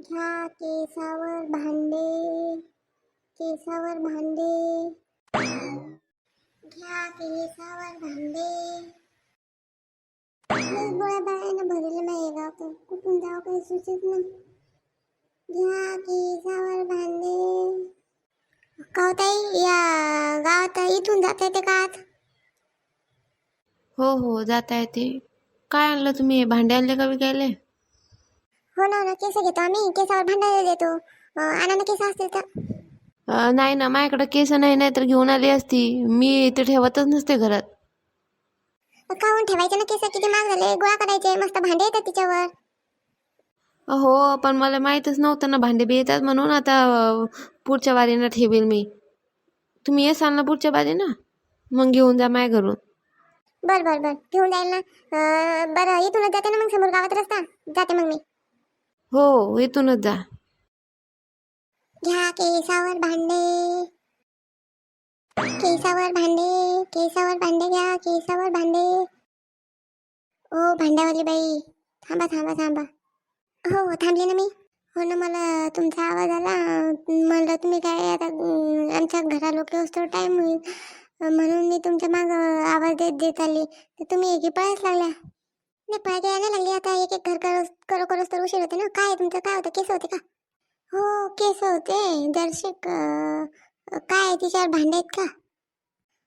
घ्या केसावर भांडे केसावर भांडे. घ्या केसावर भांडे. लय गोळ्या बायानं भरलेलं नाही गाव तर. कुठून जावं काही सुचत नाही. घ्या केसावर भांडे. कावताई या गावात इथून जाता येते का आत हो हो जाता येते. काय आणलं तुम्ही? भांडे आणले का विकायले? हो ना ना केस घेतो आम्ही. केसावर भांडायला देतो. अं, आणा ना केस असतील तर. नाही ना माझ्याकडे केस नाही नाही तर घेऊन आली असती. मी ते ठेवतच नसते घरात. काऊन ठेवायचे ना केस? किती महाग झाले. गोळा करायचे. मस्त भांडे येतात तिच्यावर. हो पण मला माहीतच नव्हतं ना भांडे बी येतात म्हणून आता अं, पुढच्या वारीनं ठेवेल मी. तुम्ही येसाल ना पुढच्या वारीनं. मग घेऊन जा माझ्या घरून. बर बर बर. घेऊन जाईल ना. अं, बरं इथूनच जाते ना मग समोर गावात रस्ता? जाते मग मी. हो इथूनच जा. घ्या केसावर भांडे. केसावर भांडे केसावर भांडे घ्या केसावर भांडे. ओ भांड्यावाली बाई थांबा थांबा थांबा. हो, हो थांबले ना मी. हो ना मला तुमचा आवाज आला. म्हणलं तुम्ही काय आता अं, आमच्या घरा लोक असतो टाईम होईल. म्हणून मी तुमच्या माग आवाज देत देत आली. तर तुम्ही एकी पळायच लागल्या? नाही पाहिजे यायला लागली आता. एक एक घर करो करो करोस तर उशीर होते ना. काय तुमचं? काय होतं? केस होते का? हो केस होते. दर्शक काय तिच्यावर भांडे आहेत का?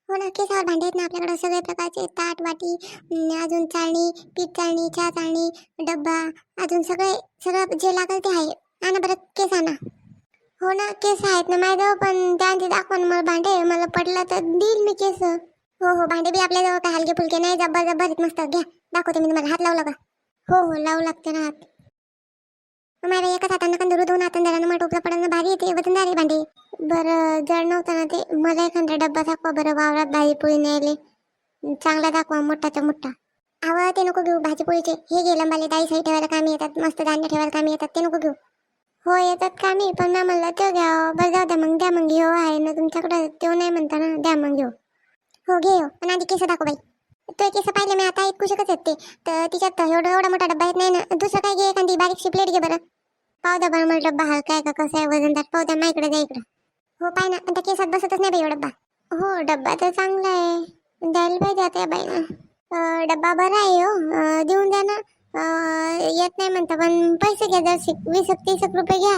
हो ना केसावर भांडे आहेत ना आपल्याकडे. सगळ्या प्रकारचे ताट वाटी अजून चाळणी पीठ चाळणी चहा चाळणी डब्बा अजून सगळे सगळं जे लागेल ते आहे. आणा बरं केस आणा. हो ना केस आहेत ना माझ्याजवळ पण त्यांचे दाखवा ना मला भांडे. मला पडलं तर देईल मी केस. हो हो भांडे बी आपल्याजवळ काय हलके फुलके नाही. जब्बर जब्बर मस्त. घ्या. दाखवते मी तुम्हाला. हात लावला का हो हो लावू लागते ना हात. माझ्या एकाच हातानं का दोन हातांदारानं धरानं मला टोपला पडायला भारी येते वजनदारी भांडे. बरं जड नव्हतं ना ते. मला एखादा डब्बा दाखवा बरं वावरात भाजी पोळी न्यायले. चांगला दाखवा मोठाचा मोठा. आवा ते नको घेऊ भाजी पोळीचे. हे घे लंबाले दाई साई ठेवायला कामी येतात मस्त धान्य ठेवायला कामी येतात ते नको घेऊ. हो येतात कामी पण ना म्हणलं ते घ्या. बरं जाऊ द्या मग द्या मग घेऊ आहे ना तुमच्याकडं तो नाही म्हणता ना. द्या मग घेऊ. हो घे हो. पण आधी केस दाखव बाई. तो केस पाहिले मी आता इतकू शकत आहेत ते. तर तिच्यात एवढा एवढा मोठा डब्बा येत नाही ना. दुसरं काय घे एखादी बारीकशी प्लेट घे बरं. पाव द्या बरं मला डब्बा हलका आहे का कसं आहे वजनदार पाव द्या माझ्याकडे द्या इकडं. हो पाय ना. पण त्या केसात बसतच नाही बाई एवढा डब्बा. हो डब्बा तर चांगला आहे. द्यायला पाहिजे आता या बाईनं डब्बा बरा आहे हो. देऊन द्या ना. येत नाही म्हणता पण पैसे घ्या जर वीस एक तीस एक रुपये घ्या.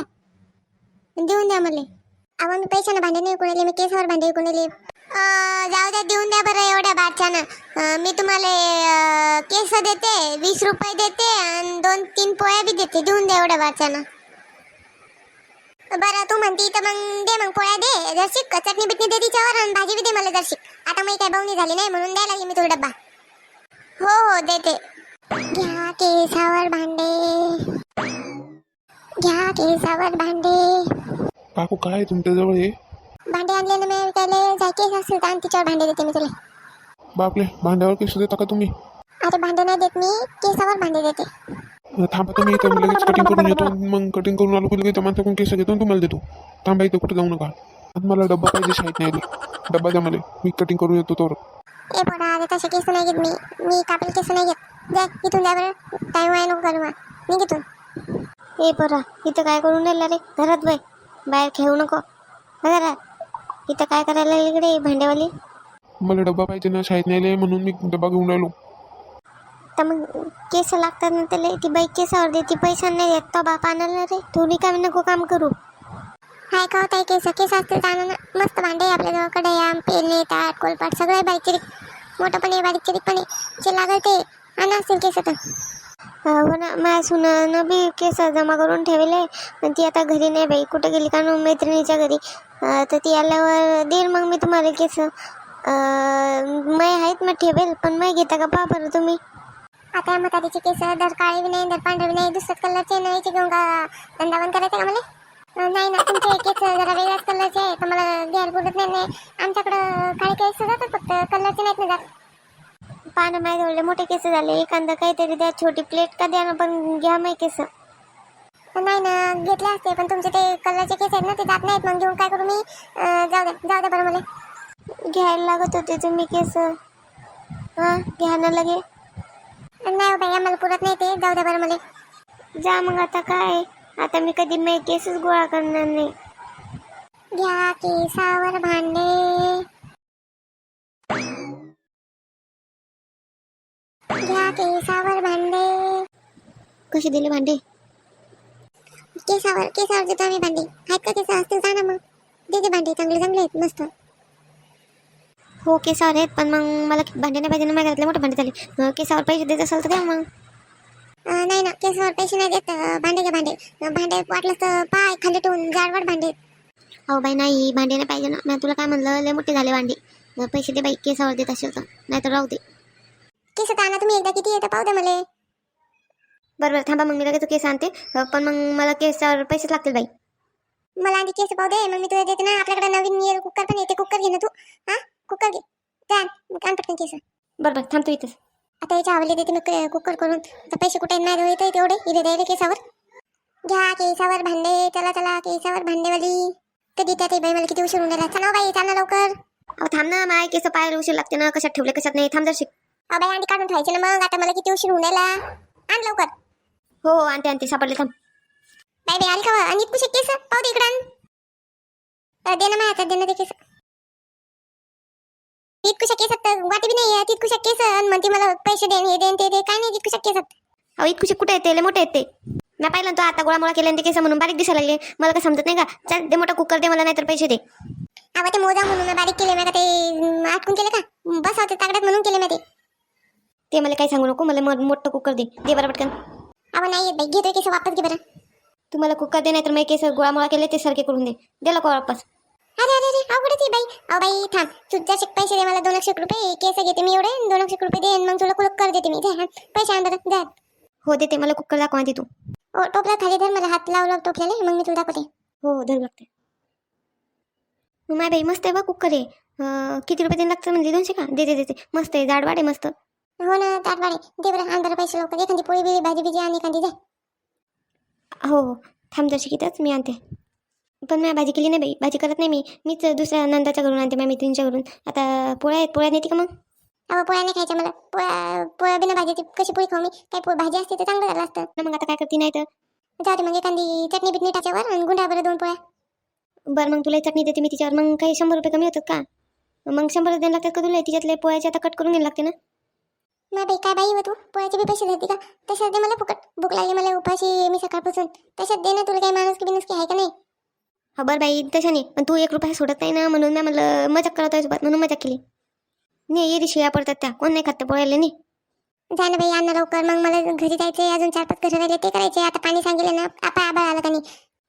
देऊन द्या मला. अहो मी पैशानं भांडे नाही कुणाले मी केसावर भांडे कुणाले जाऊ द्या देऊन द्या बरं एवढ्या बारच्यानं. मी तुम्हाला केस देते वीस रुपये देते आणि दोन तीन पोळ्या बी देते. देऊन द्या एवढ्या बारच्यानं. बरं तू म्हणती तर मग दे मग पोळ्या दे जरशिक. चटणी बिटणी दे तिच्यावर आणि भाजी बी दे मला जरशिक. आता मी काय बावणी झाली नाही म्हणून द्यायला लागली मी तुला डब्बा. हो हो देते. घ्या केसावर भांडे. घ्या केसावर भांडे. काकू काय तुमच्याजवळ हे? भांडे आणले ना मी विकायला जाय केस असतील तर आणि तिच्यावर भांडे देते मी तुला. बापले भांड्यावर केस देता का तुम्ही? अरे भांडे नाही देत मी केसावर भांडे देते. थांबा तुम्ही इथं मी लगेच कटिंग करून येतो. मग कटिंग करून आलो की लगेच त्या माणसाकडून केस घेतो आणि तुम्हाला देतो. थांबा इथं कुठे जाऊ नका. आणि मला डब्बा पाहिजे शाळेत नाही आली डब्बा द्या मला. मी कटिंग करून येतो तर ए पोडा अरे तसे केस नाही घेत मी. मी कापेल केस नाही घेत. जा इथून जा बरं. टाईम आहे नको मग निघ इथून. ए पोरा इथं काय करून राहिला रे? घरात बाय. बाहेर खेळू नको. घरात इथं काय करायला इकडे भांडेवाली मला डब्बा पाहिजे ना शाळेत नाही आले म्हणून मी डब्बा घेऊन राहिलो तर मग केस लागतात ना त्याला? ती बाई केसावर देते पैसा नाही देत. तो बाप आणायला रे. तू रिकामी नको काम करू. हाय का होता केस केस असतील तर आणा ना. मस्त भांडे आहे आपल्याजवळ कढया पेने ताट कोलपाट सगळे बारीक चिरीक मोठं पण आहे बारीक चिरीक पण आहे. जे लागेल ते आणा असतील केस तर. हो ना माझ्या सुनानं बी केस जमा करून ठेवले. पण ती आता घरी नाही बाई. कुठं गेली का मैत्रिणीच्या घरी? तर ती आल्यावर देईल मग मी तुम्हाला केस. मै आहेत मग ठेवेल. पण मै घेता का पहा बरं तुम्ही? आता या म्हातारीचे केस दर काळी नाही दर पांढरे नाही दुसऱ्याच कलरचे नाही. घेऊन का धंदावन करायचं का मला? नाही ना. तुमचे केस जरा वेगळ्याच कलरचे आहे तर मला घ्यायला पुरत नाही नाही. आमच्याकडं काळे केस जातात फक्त. कलरचे नाहीत ना जात पानं माझे एवढे मोठे केस झाले. एखादं काहीतरी द्या छोटी प्लेट का द्या ना पण घ्या माही केस. नाही ना घेतले असते पण तुमचे ते कलरचे केस आहेत ना ते जात नाहीत. मग घेऊन काय करू मी? जाऊ द्या जाऊ द्या बरं मला. घ्यायला लागत होते तुम्ही केस. हां घ्या ना लगे. नाही हो बाई आम्हाला पुरत नाही ते. जाऊ द्या बरं मला. जा मग आता काय? आता मी कधी मै केसच गोळा करणार नाही. घ्या केसावर भांडे. कसे दिले भांडे? केसावर केसावर देतो आम्ही भांडे आहेत का केस असतील जा ना मग. दे दे भांडे चांगले चांगले आहेत मस्त. हो केसावर आहेत पण मग मला भांडे नाही पाहिजे ना माझ्या घरातले मोठे भांडे झाले. केसावर पैसे देत असाल तर द्या मग. नाही ना केसावर पैसे नाही देत भांडे घ्या भांडे. भांडे वाटलं तर पाय खाली ठेवून जाडवाड भांडे. अहो बाई नाही भांडे नाही पाहिजे ना. मी तुला काय म्हणलं लय मोठे झाले भांडे. पैसे दे बाई केसावर देत असेल तर. नाही तर राहू दे. केस आणा तुम्ही एकदा किती येतं पाहू द्या मला. बरं बरं थांबा मग मी लगेच केस आणते. पण मग मला केसावर पैसेच लागतील बाई. मला आधी केस पाहू दे मग मी तुला देते ना. आपल्याकडे नवीन येईल कुकर पण येते कुकर घे ना तू. हा? कुकर घे. आण पटकन केस. बरं बरं थांबतो इथंच. आता याच्या आवडले देते मी क- कुकर करून. तर पैसे कुठे नाही देऊ तेवढे. इथे द्यायला केसावर. घ्या केसावर भांडे. चला चला केसावर भांडेवाली. कधी त्या बाई मला किती उशीर होऊन राहिला. चला हो बाई चालना लवकर. अहो थांब ना माय केस पायाला उशीर लागते ना. कशात ठेवले कशात नाही. थांब जर अहो बाई काढून ठेवायचे ना मग. आता मला किती उशीर होऊन राहिला. आण लवकर. हो आणते आणते सापडले थांब. बाई बाई आली का व? आणि इतकुशे केस पाहू दे इकडं आण. अ, दे ना माझ्या हातात दे ना ते केस. इतकुशा केसात तर वाटी बी नाही तितकुशा केस आणि म्हणते मला पैसे देन हे देन ते दे काय नाही तितकुशा केसात अहो इतकुशे कुठे येते लय मोठे येते मी पाहिलं ना तो आता गोळामोळा केले ते केस म्हणून बारीक दिसायला लागले. मला काय समजत नाही का? चल दे मोठा कुकर दे मला नाही तर पैसे दे. अहो ते मोजा म्हणून मी बारीक केले मी का ते अं, आटकून केले का? बस होते तागड्यात म्हणून केले मी ते. ते मला काही सांगू नको मला मो- मोठं कुकर दे. दे बरं पटकन. अहो नाही येत बाई घेतोय केस वापस घे बरं. तू मला कुकर दे नाही तर मी केस गोळामोळा केले ते सारखे करून दे. दे लवकर वापस. अरे अरे अरे अवघडच आहे बाई. अहो बाई थांब. तू जसे पैसे दे मला दोन एकशे रुपये केस घेते मी एवढे दोन एकशे रुपये देईन मग तुला कुलक कर देते मी. जा, हा. पैसे आण बरं जा. हो देते मला कुकर दाखवा आधी तू. ओ टोपला खाली धर मला हात लाव लाव टोपल्याला मग मी तुला दाखवते. हो हो धरू लागते मग माय बाई मस्त आहे बा कुकर आहे अं, किती रुपये देणं लागतं म्हणजे दोनशे का? देते देते मस्त आहे जाडवाड आहे मस्त. हो ना ताटवाडे दे बरं आण बरं पैसे लवकर. एखादी पोळी बिळी भाजी बिजी आणि एखादी दे हो हो. थांब जशी कितीच मी आणते. पण मी भाजी केली नाही बाई. भाजी करत नाही मी. मीच दुसऱ्या नंदाच्या घरून आणते माझ्या मैत्रिणीच्या घरून. आता पोळ्या आहेत पोळ्या नेते का मग? अहो पोळ्या नाही खायच्या मला. पोळ्या पोळ्या बिना भाजीची कशी पोळी खाऊ मी? काय पोळ भाजी असते तर चांगलं झालं असतं. ना मग आता काय करते नाही तर जाऊ दे मग एखादी चटणी बिटणी टाच्यावर आणि गुंडा बरं दोन पोळ्या. बरं मग तुला चटणी देते मी तिच्यावर. मग काही शंभर रुपये कमी होतात का? मग शंभर देणं लागतात का तुला तिच्यातले पोळ्याचे आता कट करून घ्यायला लागते ना? मग बाई काय बाई हो तू? पोळ्याचे बी पैसे देते का? तशात दे मला फुकट. भूक लागली मला उपाशी मी सकाळपासून. तशात दे ना तुला काही माणूस की बिनूस की आहे का नाही? हा बरं बाई तशा नाही. पण तू एक रुपया सोडत नाही ना म्हणून मी म्हणलं मजाक करत आहे सोबत म्हणून मजाक केली. नाही येरी शिया पडतात त्या. कोण नाही खात पोळ्याला नाही. जा ना बाई आण लवकर. मग मला घरी जायचे अजून चार पाच घरं राहिले ते करायचे. आता पाणी सांगितलं ना आपा आबा आला का नाही?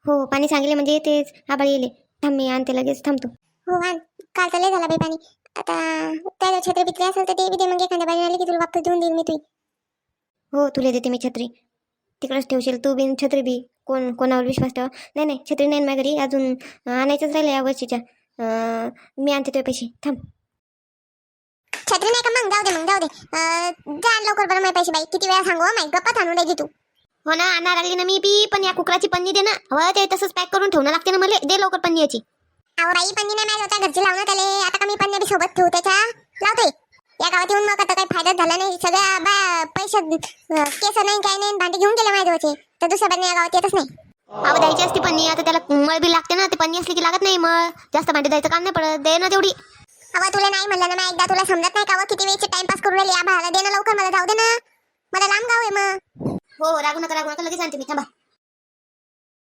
हो पाणी सांगले म्हणजे तेच आबाळ येले. थांब मी आणते लगेच थांबतो हो आण. काल लय झाला बाई पाणी. आता त्या छत्री बित्री असेल तर ते बी दे मग एखाद्या बाई आली की तुला वापस देऊन देईल मी तुझी हो तुला देते मी छत्री. तिकडंच ठेवशील तू बिन छत्री बी. कोण कोणावर विश्वास ठेवा. नाही नाही छत्री नाही माझ्या घरी. अजून आणायचंच राहिलं या वर्षीच्या. मी आणते तुझे पैसे. थांब. छत्री नाही का मग? जाऊ दे मग जाऊ दे. जा लवकर बरं माझे पैसे बाई. किती वेळा सांगू माय गप्पा आणून द्यायची तू हो ना आणणार लागली ना मी बी पण या कुकराची पन्नी दे ना. हवं ते तसंच पॅक करून ठेवणं लागते ना मला. दे लवकर पन्नी याची. अहो बाई पन्नी नाही होता घरचे लावण्यात आले आता का मी पन्नी बी सोबत ठेवू त्याच्या? लावतोय. या गावात येऊन मग आता काही फायदाच झाला नाही. सगळ्या बा पैसे केस नाही काय नाही भांडे घेऊन गेले माझ्या जवळचे. तर दुसऱ्या बाईने या गावात येतच नाही. अहो द्यायची असते पन्नी. आता त्याला मळ बी लागते ना. ते पन्नी असली की लागत नाही मळ जास्त भांडे द्यायचं काम नाही पडत. दे ना तेवढी. अहो तुला नाही म्हणलं ना मी एकदा तुला समजत नाही का व किती वेळची टाइमपास करून राहिली? या भावाला दे ना लवकर. मला जाऊ दे ना. मला लांब गाव आहे मग. हो रागू नका रागू नका. लगेच आणते मी. थांबा.